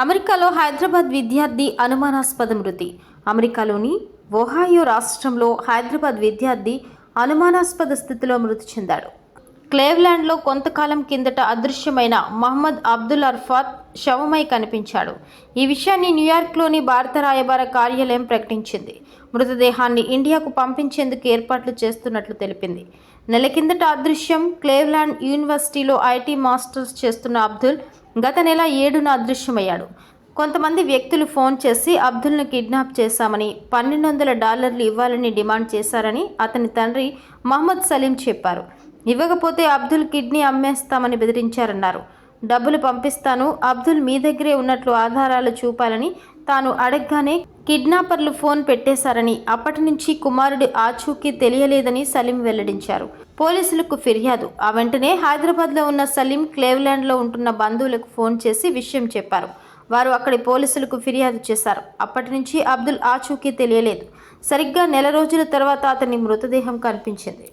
అమెరికాలో హైదరాబాద్ విద్యార్థి అనుమానాస్పద మృతి. అమెరికాలోని ఒహాయో రాష్ట్రంలో హైదరాబాద్ విద్యార్థి అనుమానాస్పద స్థితిలో మృతి చెందాడు. క్లేవ్లాండ్లో కొంతకాలం కిందట అదృశ్యమైన మహమ్మద్ అబ్దుల్ అర్ఫాత్ శవమై కనిపించాడు. ఈ విషయాన్ని న్యూయార్క్లోని భారత రాయబార కార్యాలయం ప్రకటించింది. మృతదేహాన్ని ఇండియాకు పంపించేందుకు ఏర్పాట్లు చేస్తున్నట్లు తెలిపింది. నెల కిందట అదృశ్యం క్లేవ్లాండ్ యూనివర్సిటీలో ఐటీ మాస్టర్స్ చేస్తున్న అబ్దుల్ గత నెల ఏడున అదృశ్యమయ్యాడు. కొంతమంది వ్యక్తులు ఫోన్ చేసి అబ్దుల్ను కిడ్నాప్ చేశామని పన్నెండు వందల డాలర్లు ఇవ్వాలని డిమాండ్ చేశారని అతని తండ్రి మహమ్మద్ సలీం చెప్పారు. ఇవ్వకపోతే అబ్దుల్ కిడ్నీ అమ్మేస్తామని బెదిరించారన్నారు. డబ్బులు పంపిస్తాను అబ్దుల్ మీ దగ్గరే ఉన్నట్లు ఆధారాలు చూపాలని తాను అడగగానే కిడ్నాపర్లు ఫోన్ పెట్టేశారని అప్పటి నుంచి కుమారుడి ఆచూకీ తెలియలేదని సలీం వెల్లడించారు. పోలీసులకు ఫిర్యాదు. ఆ వెంటనే హైదరాబాద్లో ఉన్న సలీం క్లేవ్లాండ్లో ఉంటున్న బంధువులకు ఫోన్ చేసి విషయం చెప్పారు. వారు అక్కడి పోలీసులకు ఫిర్యాదు చేశారు. అప్పటి నుంచి అబ్దుల్ ఆచూకీ తెలియలేదు. సరిగ్గా నెల రోజుల తర్వాత అతని మృతదేహం కనిపించింది.